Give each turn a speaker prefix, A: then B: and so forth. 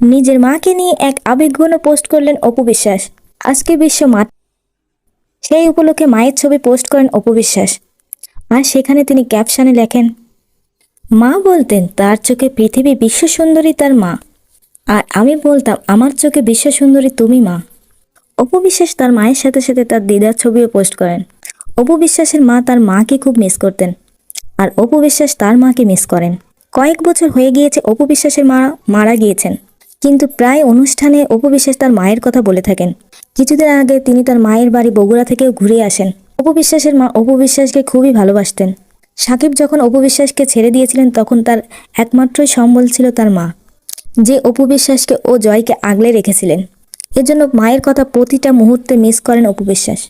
A: নিজের মাকে নিয়ে এক আবেগঘন পোস্ট করলেন অপু বিশ্বাস। আজকে বিশ্ব মা সেই উপলক্ষে মায়ের ছবি পোস্ট করেন অপু বিশ্বাস। আর সেখানে তিনি ক্যাপশনে লেখেন, মা বলতেন, তার চোখে পৃথিবী বিশ্ব সুন্দরী তার মা। আর আমি বলতাম, আমার চোখে বিশ্ব সুন্দরী তুমি মা। অপু বিশ্বাস তার মায়ের সাথে সাথে তার দিদার ছবিও পোস্ট করেন। অপু বিশ্বাসের মা তার মাকে খুব মিস করতেন, আর অপু বিশ্বাস তার মাকে মিস করেন। কয়েক বছর হয়ে গিয়েছে অপু বিশ্বাসের মা মারা গিয়েছেন। কিন্তু প্রায় অনুষ্ঠানে অপু বিশ্বাস তার মায়ের কথা বলে থাকেন। কিছুদিন আগে তিনি তার মায়ের বাড়ি বগুড়া থেকেও ঘুরে আসেন। অপু বিশ্বাসের মা অপু বিশ্বাসকে খুবই ভালোবাসতেন। সাকিব যখন অপু বিশ্বাসকে ছেড়ে দিয়েছিলেন, তখন তার একমাত্রই সম্বল ছিল তার মা। যে অপু বিশ্বাসকে ও জয়কে আগলে রেখেছিলেন। এজন্য মায়ের কথা প্রতিটা মুহূর্তে মিস করেন অপু বিশ্বাস